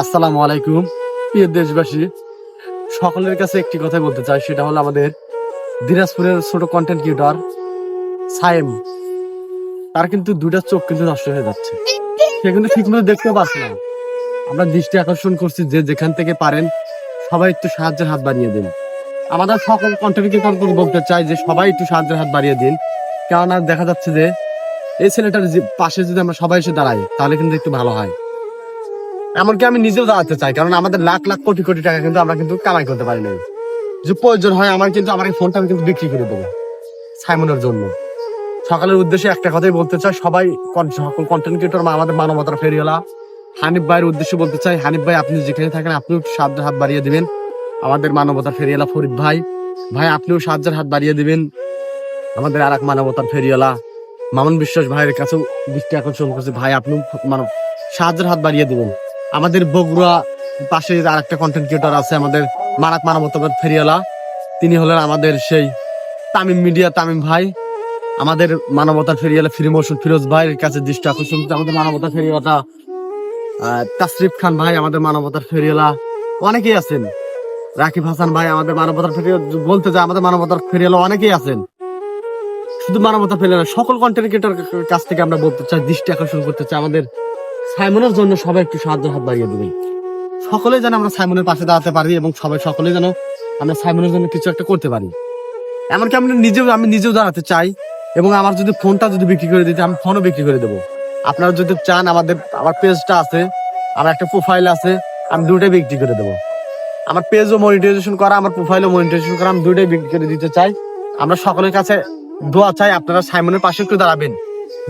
আসসালামু আলাইকুম, প্রিয় দেশবাসী। সকলের কাছে একটি কথাই বলতে চাই, সেটা হলো আমাদের দিনাজপুরের ছোট কন্টেন্ট ক্রিয়েটর সাইম তার কিন্তু দুইটা চোখ কিন্তু নষ্ট হয়ে যাচ্ছে। সে কিন্তু ঠিকমতো দেখতে পাচ্ছে না। আমরা দৃষ্টি আকর্ষণ করছি যে যেখান থেকে পারেন, সবাই একটু সাহায্যের হাত বাড়িয়ে দিন। আমাদের সকল কন্টেন্ট ক্রিয়েটর বলতে চাই যে সবাই একটু সাহায্যের হাত বাড়িয়ে দিন। কেননা দেখা যাচ্ছে যে এই ছেলেটার পাশে যদি আমরা সবাই এসে দাঁড়াই, তাহলে কিন্তু একটু ভালো হয়। এমনকি আমি নিজেও দাঁড়াতে চাই, কারণ আমাদের লাখ লাখ কোটি কোটি টাকা কিন্তু আমরা কিন্তু কামাই করতে পারি না যে প্রয়োজন হয় আমার কিন্তু, আমার এই ফোনটা আমি কিন্তু বিক্রি করে দেবো সাইমনের জন্য। সকালের উদ্দেশ্যে একটা কথাই বলতে চাই, সবাই সকল কন্টেন্ট ক্রিয়েটর আমাদের মানবতার ফেরিওয়ালা। হানিফ ভাইয়ের উদ্দেশ্যে বলতে চাই, হানিফ ভাই, আপনি যেখানে থাকেন, আপনিও সাহায্যের হাত বাড়িয়ে দিবেন। আমাদের মানবতার ফেরিওয়ালা ফরিদ ভাই। ভাই, আপনিও সাহায্যের হাত বাড়িয়ে দিবেন। আমাদের আর এক মানবতার ফেরিওয়ালা, মামুন বিশ্বাস ভাইয়ের কাছেও দৃষ্টি আকর্ষণ করছে। ভাই, আপনিও মানব সাহায্যের হাত বাড়িয়ে দিবেন। আমাদের বগুড়া পাশে আর একটা কন্টেন্ট ক্রিয়েটর আছে আমাদের মারাক মানবতাবাদ ফেরিওয়ালা তিনি হলেন আমাদের সেই তামিম মিডিয়া তামিম ভাই। আমাদের মানবতার ফেরিয়ালা ফিরি মৌসুম ফিরোজ ভাইয়ের কাছে দৃষ্টি আকর্ষণ আমাদের মানবতা ফেরিওয়ালা আহ, তাসরিফ খান ভাই আমাদের মানবতার ফেরিওয়ালা। অনেকেই আছেন। রাকিব হাসান ভাই আমাদের মানবতার ফেরিওয়ালা বলতে যায় আমাদের মানবতার ফেরিওয়ালা অনেকেই আছেন। শুধু মানবতা ফেরিওয়ালা সকল কন্টেন্ট ক্রিয়েটর কাছ থেকে আমরা বলতে চাই দৃষ্টি আকর্ষণ করতে চাই আমাদের সাইমনের জন্য সবাই একটু সাহায্য হাত বাড়িয়ে দেবে। সকলে যেন আমরা সাইমনের পাশে দাঁড়াতে পারি এবং সবাই সকলে যেন আমরা সাইমনের জন্য কিছু একটা করতে পারি। এমনকি আমি নিজেও আমি নিজেও দাঁড়াতে চাই এবং আমার যদি ফোনটা যদি বিক্রি করে দিতে, আমি ফোনও বিক্রি করে দেবো। আপনারা যদি চান, আমাদের, আমার পেজটা আছে, আমার একটা প্রোফাইল আছে, আমি দুটোই বিক্রি করে দেবো। আমার পেজও মনিটাইজেশন করা, আমার প্রোফাইলও মনিটাইজেশন করা, আমি দুটোই বিক্রি করে দিতে চাই। আমরা সকলের কাছে দোয়া চাই, আপনারা সাইমনের পাশে একটু দাঁড়াবেন।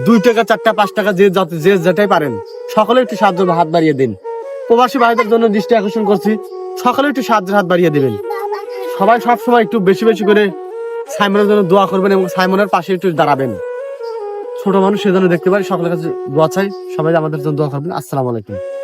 দুই টাকা চারটা পাঁচ টাকা যে যাতে যে যেটাই পারেন। সকলে একটু সাহায্য হাত বাড়িয়ে দিন। প্রবাসী ভাইদের জন্য দৃষ্টি আকর্ষণ করছি। সকলে একটু সাহায্যের হাত বাড়িয়ে দেবেন। সবাই সবসময় একটু বেশি বেশি করে সাইমনের জন্য দোয়া করবেন এবং সাইমনের পাশে একটু দাঁড়াবেন। ছোট মানুষ সেজন্য দেখতে পারি, সকলের কাছে দোয়া চাই। সবাই আমাদের জন্য দোয়া করবেন। আসসালামু আলাইকুম।